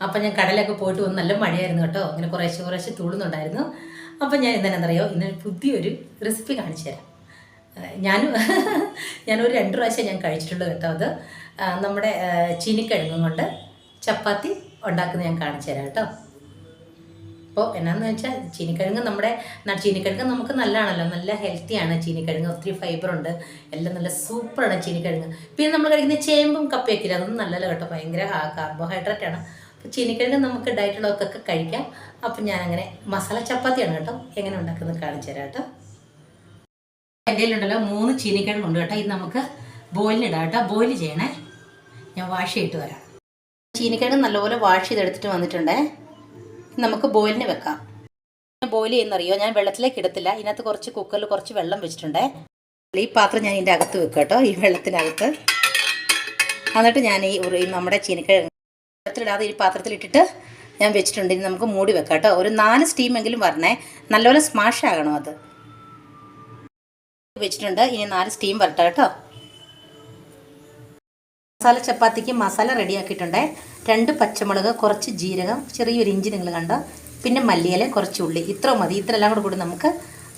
അപ്പം ഞാൻ കടലൊക്കെ പോയിട്ട് വന്ന് നല്ല മഴയായിരുന്നു കേട്ടോ. ഇങ്ങനെ കുറേശ്ശെ കുറേശ്ശെ തൂടുന്നുണ്ടായിരുന്നു അപ്പം ഞാൻ എന്താണെന്ന് അറിയോ ഇന്ന് പുതിയൊരു റെസിപ്പി കാണിച്ചു തരാം. ഞാൻ ഞാനും ഞാനൊരു രണ്ട് പ്രാവശ്യം ഞാൻ കഴിച്ചിട്ടുള്ളൂ കേട്ടോ അത്. നമ്മുടെ ചീനിക്കിഴങ്ങും കൊണ്ട് ചപ്പാത്തി ഉണ്ടാക്കുന്നത് ഞാൻ കാണിച്ചു തരാം കേട്ടോ. അപ്പോൾ എന്നാന്ന് വെച്ചാൽ ചീനിക്കിഴങ്ങ് നമ്മുടെ ചീനിക്കിഴങ്ങ് നമുക്ക് നല്ലതാണല്ലോ. നല്ല ഹെൽത്തിയാണ് ചീനിക്കിഴങ്ങ്. ഒത്തിരി ഫൈബർ ഉണ്ട്. എല്ലാം നല്ല സൂപ്പറാണ് ചീനിക്കിഴങ്ങ്. പിന്നെ നമ്മൾ കഴിക്കുന്ന ചേമ്പും കപ്പയൊക്കെ ഇല്ല? അതൊന്നും നല്ലല്ലോ കേട്ടോ. ഭയങ്കര കാർബോഹൈഡ്രേറ്റ് ആണ്. ചീനിക്കിഴങ്ങ് നമുക്ക് ഡയറ്റുള്ളവർക്കൊക്കെ കഴിക്കാം. അപ്പം ഞാനങ്ങനെ മസാല ചപ്പാത്തിയാണ് കേട്ടോ എങ്ങനെ ഉണ്ടാക്കുന്നത് കാണിച്ചു തരാം കേട്ടോ. എന്റെ കയ്യിലുണ്ടല്ലോ മൂന്ന് ചീനിക്കിഴങ്ങ് ഉണ്ട് കേട്ടോ. ഇത് നമുക്ക് ബോയിലിനിടാം കേട്ടോ. ബോയിൽ ചെയ്യണേ. ഞാൻ വാഷ് ചെയ്തിട്ട് വരാം. ചീനിക്കിഴങ്ങ് നല്ലപോലെ വാഷ് ചെയ്തെടുത്തിട്ട് വന്നിട്ടുണ്ടേ. നമുക്ക് ബോയിലിന് വെക്കാം. ബോയിൽ ചെയ്യുന്നറിയോ? ഞാൻ വെള്ളത്തിലേക്ക് ഇടത്തില്ല. ഇതിനകത്ത് കുറച്ച് കുക്കറിൽ കുറച്ച് വെള്ളം വെച്ചിട്ടുണ്ടേ. ഈ പാത്രം ഞാൻ ഇതിന്റെ അകത്ത് വെക്കാം കേട്ടോ. ഈ വെള്ളത്തിനകത്ത്. എന്നിട്ട് ഞാൻ ഈ നമ്മുടെ ചീനിക്കിഴങ്ങ് വെള്ളത്തിലിടാതെ ഈ പാത്രത്തിലിട്ടിട്ട് ഞാൻ വെച്ചിട്ടുണ്ട്. ഇനി നമുക്ക് മൂടി വെക്കാം കേട്ടോ. ഒരു നാല് സ്റ്റീമെങ്കിലും വരണേ. നല്ലപോലെ സ്മാഷ് ആകണം അത്. വെച്ചിട്ടുണ്ട്. ഇനി നാല് സ്റ്റീം വരട്ടെ കേട്ടോ. മസാല ചപ്പാത്തിക്ക് മസാല റെഡിയാക്കിയിട്ടുണ്ട് രണ്ട് പച്ചമുളക് കുറച്ച് ജീരകം ചെറിയൊരു ഇഞ്ചി നിങ്ങൾ കണ്ടോ? പിന്നെ മല്ലിയില കുറച്ച് ഉള്ളി. ഇത്ര മതി. ഇത്രയെല്ലാം കൂടെ കൂടി നമുക്ക്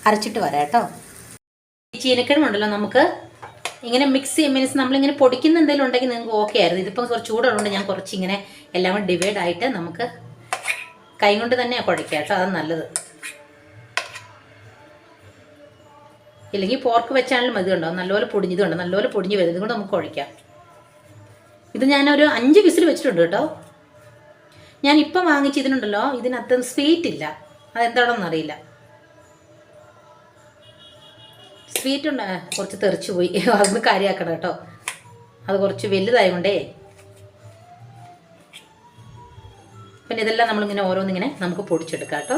അരച്ചിട്ട് വരാം കേട്ടോ. ഈ ചീനക്കിഴങ്ങുണ്ടല്ലോ നമുക്ക്. ഇങ്ങനെ മിക്സ് ചെയ്യും. മീൻസ് നമ്മളിങ്ങനെ പൊടിക്കുന്ന എന്തെങ്കിലും ഉണ്ടെങ്കിൽ നിങ്ങൾക്ക് ഓക്കെ ആയിരുന്നു. ഇതിപ്പം കുറച്ച് ചൂടുള്ളതുകൊണ്ട് ഞാൻ കുറച്ച് ഇങ്ങനെ എല്ലാം കൂടെ ഡിവൈഡ് ആയിട്ട് നമുക്ക് കൈ കൊണ്ട് തന്നെയാണ് കുഴയ്ക്കാം കേട്ടോ. അതാണ് നല്ലത്. ഇല്ലെങ്കിൽ പോർക്ക് വെച്ചാലും മതി ഉണ്ടോ നല്ലപോലെ പൊടിഞ്ഞതുണ്ട് നല്ലപോലെ പൊടിഞ്ഞ് വരും ഇതുകൊണ്ട് നമുക്ക് കുഴയ്ക്കാം. ഇത് ഞാനൊരു അഞ്ച് വിസിൽ വെച്ചിട്ടുണ്ട് കേട്ടോ. ഞാൻ ഇപ്പം വാങ്ങിച്ചതിനുണ്ടല്ലോ ഇതിനകത്ത് സ്വീറ്റ് ഇല്ല. അതെന്താണെന്ന് സ്വീറ്റ് ഉണ്ട് കുറച്ച് തെറിച്ച് പോയി. അതൊന്ന് കാര്യമാക്കണം കേട്ടോ. അത് കുറച്ച് വലുതായതുകൊണ്ടേ പിന്നെ ഇതെല്ലാം നമ്മളിങ്ങനെ ഓരോന്നിങ്ങനെ നമുക്ക് പൊടിച്ചെടുക്കാം കേട്ടോ.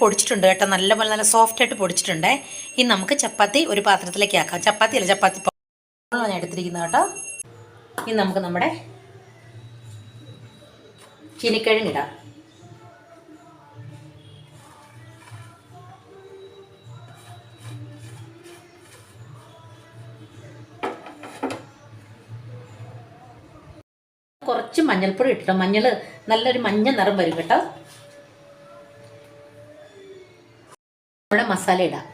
പൊടിച്ചിട്ടുണ്ട് കേട്ടോ. നല്ല പോലെ നല്ല സോഫ്റ്റ് ആയിട്ട് പൊടിച്ചിട്ടുണ്ട്. ഇനി നമുക്ക് ചപ്പാത്തി ഒരു പാത്രത്തിലേക്ക് ആക്കാം. ചപ്പാത്തി അല്ല ചപ്പാത്തി ഞാൻ എടുത്തിരിക്കുന്നത് കേട്ടോ. ഇനി നമുക്ക് നമ്മുടെ ചീനിക്കിഴങ്ങിടാം. കുറച്ച് മഞ്ഞൾപ്പൊടി ഇട്ടോ മഞ്ഞൾ നല്ലൊരു മഞ്ഞ നിറം വരും കേട്ടോ. നമ്മുടെ മസാല ഇടാം.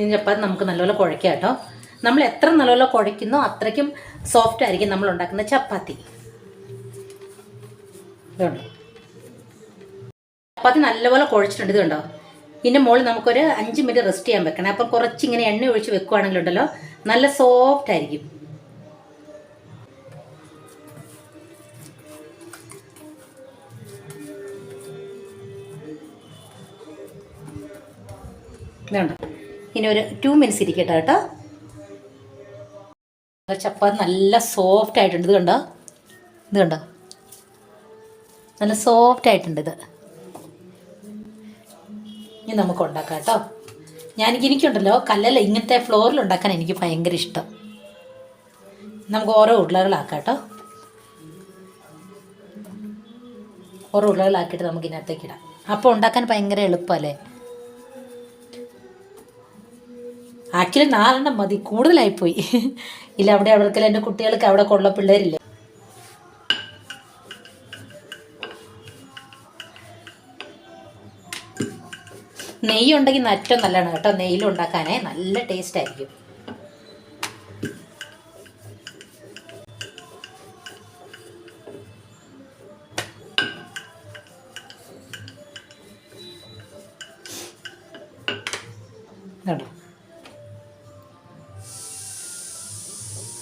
ഇതിനപ്പം നമുക്ക് നല്ലപോലെ കുഴയ്ക്കാം കേട്ടോ. നമ്മൾ എത്ര നല്ലപോലെ കുഴയ്ക്കുന്നോ അത്രയ്ക്കും സോഫ്റ്റ് ആയിരിക്കും നമ്മൾ ഉണ്ടാക്കുന്ന ചപ്പാത്തി. ഇതുണ്ട്? ചപ്പാത്തി നല്ലപോലെ കുഴച്ചിട്ടുണ്ട് ഇത് കണ്ടോ? ഇതിന്റെ മുകളിൽ നമുക്കൊരു അഞ്ച് മിനിറ്റ് റെസ്റ്റ് ചെയ്യാൻ വെക്കണം. അപ്പം കുറച്ച് ഇങ്ങനെ എണ്ണ ഒഴിച്ച് വെക്കുവാണെങ്കിലുണ്ടല്ലോ നല്ല സോഫ്റ്റ് ആയിരിക്കും. ഇനി ഒരു ടു മിനിറ്റ്സ് ഇരിക്കട്ടെ കേട്ടോ. ചപ്പാത്തി നല്ല സോഫ്റ്റ് ആയിട്ടുണ്ട് ഇത് കണ്ടോ? ഇത് കണ്ടോ? നല്ല സോഫ്റ്റ് ആയിട്ടുണ്ട് ഇത്. ഇനി നമുക്ക് ഉണ്ടാക്കാം കേട്ടോ. ഞാൻ എനിക്കുണ്ടല്ലോ കല്ലല്ല ഇങ്ങനത്തെ ഫ്ലോറിൽ ഉണ്ടാക്കാൻ എനിക്ക് ഭയങ്കര ഇഷ്ടം. നമുക്ക് ഓരോ ഉരുളകളാക്കാം കേട്ടോ. ഓരോ ഉരുളകളാക്കിയിട്ട് നമുക്ക് ഇതിനകത്തേക്ക് ഇടാം. അപ്പോൾ ഉണ്ടാക്കാൻ ഭയങ്കര എളുപ്പമല്ലേ? ആക്ച്വലി നാലെണ്ണം മതി. കൂടുതലായിപ്പോയി. ഇല്ല അവിടെ അവിടേക്കല്ല എന്റെ കുട്ടികൾക്ക് അവിടെ കൊള്ള പിള്ളേരില്ലേ? നെയ്യ് ഉണ്ടെങ്കിൽ ഏറ്റവും നല്ലതാണ് കേട്ടോ. നെയ്യിൽ ഉണ്ടാക്കാനേ നല്ല ടേസ്റ്റ് ആയിരിക്കും.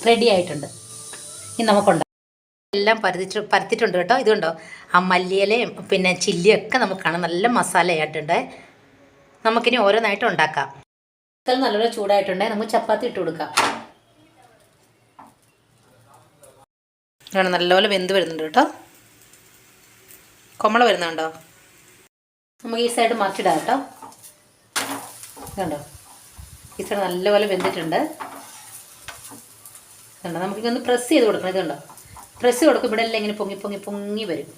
റെഡി ആയിട്ടുണ്ട്. ഇനി നമുക്കുണ്ട് എല്ലാം പരത്തിച്ച് പരത്തിയിട്ടുണ്ട് കേട്ടോ. ഇതുണ്ടോ? ആ മല്ലിയിലയും പിന്നെ ചില്ലിയൊക്കെ നമുക്ക് കാണാം. നല്ല മസാലയായിട്ടുണ്ട്. നമുക്കിനി ഓരോന്നായിട്ട് ഉണ്ടാക്കാം. ഇത്ര നല്ലപോലെ ചൂടായിട്ടുണ്ട് നമുക്ക് ചപ്പാത്തി ഇട്ട് കൊടുക്കാം. നല്ലപോലെ വെന്ത് വരുന്നുണ്ട് കേട്ടോ. കൊമ്മള വരുന്നുണ്ടോ? നമുക്ക് ഈ സൈഡ് മറിച്ചിടാം കേട്ടോ. കണ്ടോ ഈ സൈഡ് നല്ലപോലെ വെന്തിട്ടുണ്ട്. കണ്ടോ നമുക്കിതൊന്ന് പ്രസ് ചെയ്ത് കൊടുക്കണം. ഇതുണ്ടോ? പ്രസ് കൊടുക്കും ഇവിടെ എല്ലാം ഇങ്ങനെ പൊങ്ങി പൊങ്ങി പൊങ്ങി വരും.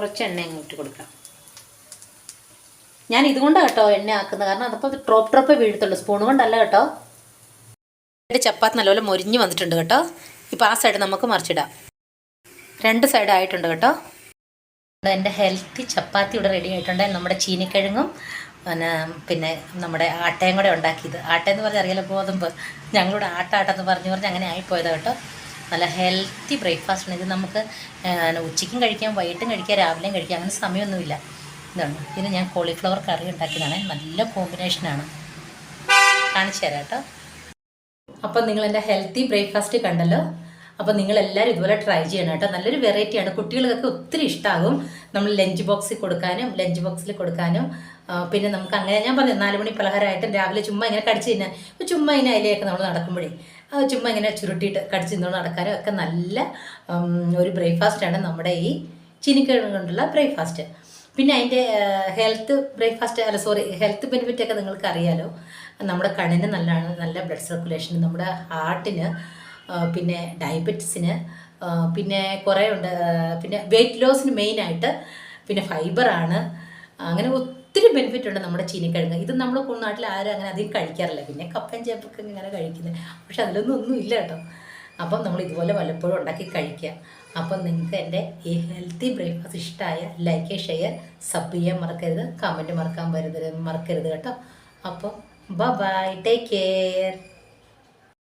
കുറച്ച് എണ്ണ ഇങ്ങോട്ട് കൊടുക്കാം. ഞാൻ ഇതുകൊണ്ടാണ് കേട്ടോ എണ്ണ ആക്കുന്നത്. കാരണം അതപ്പോൾ ഡ്രോപ്പ് ഡ്രോപ്പ് വീഴത്തുള്ളൂ. സ്പൂൺ കൊണ്ടല്ല കേട്ടോ. എന്റെ ചപ്പാത്തി നല്ലപോലെ മൊരിഞ്ഞ് വന്നിട്ടുണ്ട് കേട്ടോ. ഇപ്പോൾ ആ സൈഡ് നമുക്ക് മറിച്ചിടാം. രണ്ട് സൈഡ് ആയിട്ടുണ്ട് കേട്ടോ. എന്റെ ഹെൽത്തി ചപ്പാത്തി ഇവിടെ റെഡി ആയിട്ടുണ്ട്. നമ്മുടെ ചീനിക്കിഴങ്ങും പിന്നെ പിന്നെ നമ്മുടെ ആട്ടയും കൂടെ ഉണ്ടാക്കിയത്. ആട്ടയെന്ന് പറഞ്ഞാൽ അറിയാലോ ഗോതമ്പ്. ഞങ്ങളുടെ ആട്ട ആട്ടെന്ന് പറഞ്ഞു പറഞ്ഞ് അങ്ങനെ ആയിപ്പോയതാണ് കേട്ടോ. നല്ല ഹെൽത്തി ബ്രേക്ക്ഫാസ്റ്റാണ് ഇത് നമുക്ക് ഉച്ചയ്ക്കും കഴിക്കാം വൈകിട്ടും കഴിക്കാം രാവിലെയും കഴിക്കാം. അങ്ങനെ സമയമൊന്നുമില്ല. ഇതാണ്. ഇതിന് ഞാൻ കോളിഫ്ലവർ കറി ഉണ്ടാക്കിയതാണ് നല്ല കോമ്പിനേഷനാണ് കാണിച്ചു തരാം കേട്ടോ. അപ്പം നിങ്ങൾ എന്റെ ഹെൽത്തി ബ്രേക്ക്ഫാസ്റ്റ് കണ്ടല്ലോ? അപ്പം നിങ്ങൾ എല്ലാവരും ഇതുപോലെ ട്രൈ ചെയ്യണം കേട്ടോ. നല്ലൊരു വെറൈറ്റിയാണ് കുട്ടികൾക്കൊക്കെ ഒത്തിരി ഇഷ്ടമാകും നമ്മൾ ലഞ്ച് ബോക്സിൽ കൊടുക്കാനും ലഞ്ച് ബോക്സിൽ കൊടുക്കാനും. പിന്നെ നമുക്ക് അങ്ങനെ ഞാൻ പറഞ്ഞു നാല് മണി പലഹാരമായിട്ടും രാവിലെ ചുമ്മാ ഇങ്ങനെ കടിച്ചു തിന്നാൻ. ചുമ്മാ ഇങ്ങനെ അതിലേക്ക് നമ്മൾ നടക്കുമ്പോഴേ. ചുമ്മാ ഇങ്ങനെ ചുരുട്ടിയിട്ട് കടിച്ചു തിന്നോണ്ട് നടക്കാനും ഒക്കെ നല്ല ഒരു ബ്രേക്ക്ഫാസ്റ്റാണ് നമ്മുടെ ഈ ചീനിക്കിഴങ്ങ് കൊണ്ടുള്ള ബ്രേക്ക്ഫാസ്റ്റ് പിന്നെ അതിന്റെ ഹെൽത്ത് ബ്രേക്ക്ഫാസ്റ്റ് അല്ല സോറി ഹെൽത്ത് ബെനിഫിറ്റ് ഒക്കെ നിങ്ങൾക്ക് അറിയാലോ നമ്മുടെ കണ്ണിന് നല്ലതാണ് നല്ല ബ്ലഡ് സർക്കുലേഷൻ നമ്മുടെ ഹാർട്ടിന് പിന്നെ ഡയബറ്റിസിന് പിന്നെ കുറേ ഉണ്ട് പിന്നെ വെയിറ്റ് ലോസിന് മെയിനായിട്ട് പിന്നെ ഫൈബറാണ് അങ്ങനെ ഒത്തിരി ബെനിഫിറ്റ് ഉണ്ട് നമ്മുടെ ചീനിക്കിഴങ്ങ്. ഇത് നമ്മുടെ നാട്ടിൽ ആരും അങ്ങനെ അധികം കഴിക്കാറില്ല. പിന്നെ കപ്പയും ചേപ്പൊക്കെ ഇങ്ങനെ കഴിക്കുന്നത്. പക്ഷെ അതിലൊന്നും ഒന്നും ഇല്ല കേട്ടോ. അപ്പം നമ്മൾ ഇതുപോലെ വല്ലപ്പോഴും ഉണ്ടാക്കി കഴിക്കുക. അപ്പം നിങ്ങൾക്ക് എന്റെ ഈ ഹെൽത്തി ബ്രേക്ക്ഫാസ്റ്റ് ഇഷ്ടമായ ലൈക്ക് ഷെയർ സബ് ചെയ്യാൻ മറക്കരുത്. കമന്റ് മറക്കാൻ വരുത് മറക്കരുത് കേട്ടോ. അപ്പം ബൈ ടേക്ക് കെയർ